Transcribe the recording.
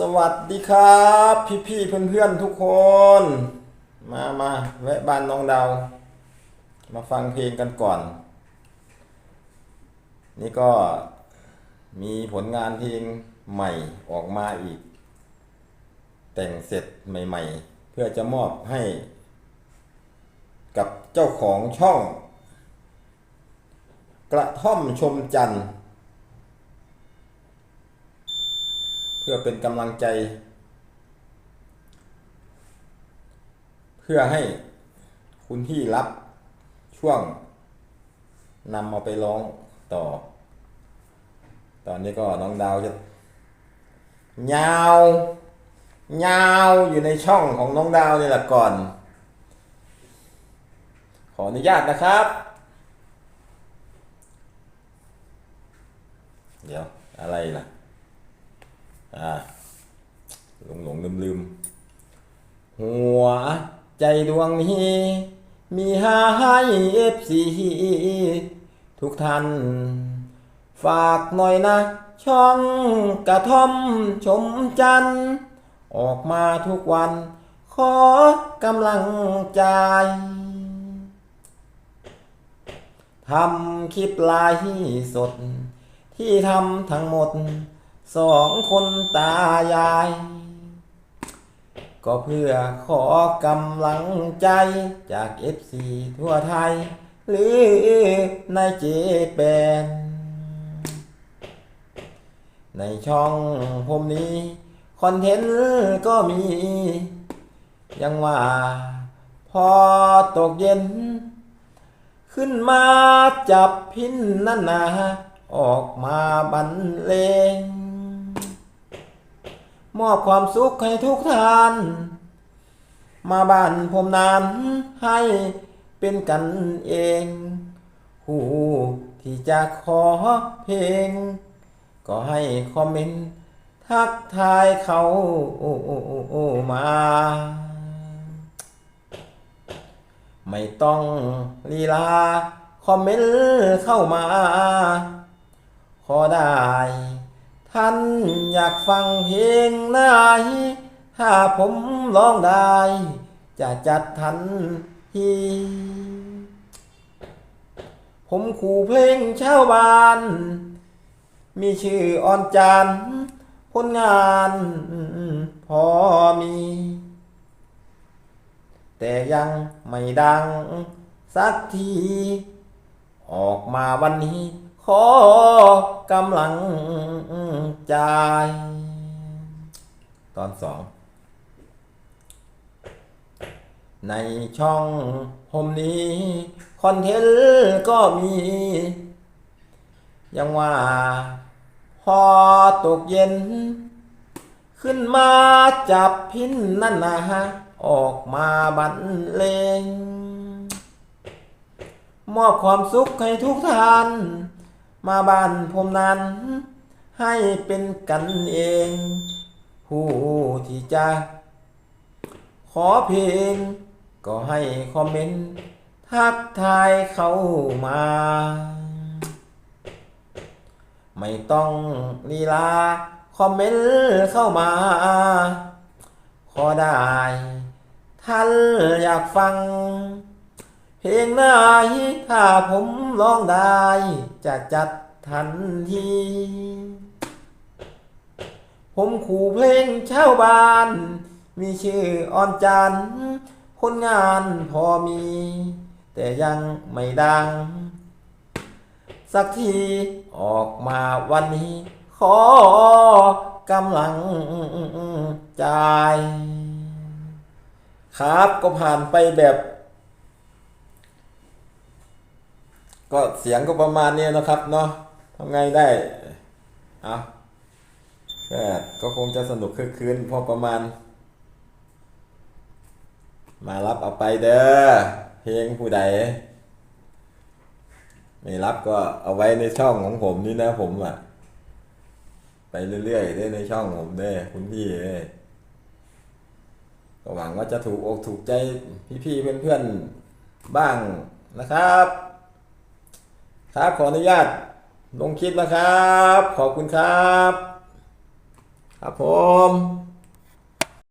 สวัสดีครับ พี่พี่เพื่อนเพื่อนทุกคน มามาแวะบ้านน้องดาว มาฟังเพลงกันก่อน นี่ก็มีผลงานเพลงใหม่ออกมาอีก แต่งเสร็จใหม่ ๆ เพื่อจะมอบให้ กับเจ้าของช่อง กระท่อมชมจันทร์ พื่อเป็นกำลังใจ เพื่อให้คุณที่รับช่วงนำมาไปร้องต่อ ตอนนี้ก็น้องดาวจะยาวยาวอยู่ในช่องของน้องดาวนี่แหละก่อน ขออนุญาตนะครับ เดี๋ยวอะไรล่ะ อ่าหลงหลงลืมลืมหัวใจดวงนี้ มีหาให้เอฟซีทุกท่าน ฝากหน่อยนะ ช่องกระท่อมชมจัน ออกมาทุกวัน ขอกำลังใจทำคลิปลฟ์สด ที่ทำทั้งหมด สองคนตายาย ก็เพื่อขอกำลังใจจากเอฟซีทั่วไทย หรือในเจแปน ในช่องผมนี้ คอนเทนต์ก็มี ยังว่าพอตกเย็น ขึ้นมาจับพินนั่นนาออกมาบรรเลง มอบความสุขให้ทุกท่าน มาบ้านผมนั้นให้เป็นกันเองผู้ที่จะขอเพลง ก็ให้คอมเมนต์ทักทายเขามา ไม่ต้องลีลา คอมเมนต์เข้ามา ขอได้ ท่านอยากฟังเพลงไหนถ้าผมร้องได้ จะจัดทันทีผมขู่เพลงชาวบ้าน มีชื่ออ่อนจันผลงานพอมี แต่ยังไม่ดังสักที ออกมาวันนี้ ขอกำลังใจ ตอนสอง ในช่องผมนี้ คอนเทนต์ก็มี ยังว่า พอตกเย็น ขึ้นมาจับพินนั่นนะฮะ ออกมาบรรเลง มอบความสุขให้ทุกท่าน มาบ้านผมนั้น ให้เป็นกันเอง ผู้ที่จะขอเพลง ก็ให้คอมเมนต์ ทักทายเข้ามา ไม่ต้องลีลา คอมเมนต์เข้ามา ขอได้ท่านอยากฟัง เพลงไหนถ้าผมร้องได้ จะจัดทันที ผมขู่เพลงชาวบ้าน มีชื่ออ่อนจันทร์ผลงานพอมี แต่ยังไม่ดัง สักทีออกมาวันนี้ ขอกำลังใจ ครับก็ผ่านไปแบบ ก็เสียงก็ประมาณนี้นะครับเนาะทำไงได้เอาก็ก็คงจะสนุกคึกคืนพอประมาณ มารับเอาไปเด้อเพลงผู้ใดไม่รับก็เอาไว้ในช่องของผมนี่นะผมอะ ไปเรื่อยๆได้ในช่องผมเด้คุณพี่เอ้ก็หวังว่าจะถูกอกถูกใจพี่ๆเพื่อนๆบ้างนะครับ ครับขออนุญาตลงคลิปนะครับ ขอบคุณครับคครับผม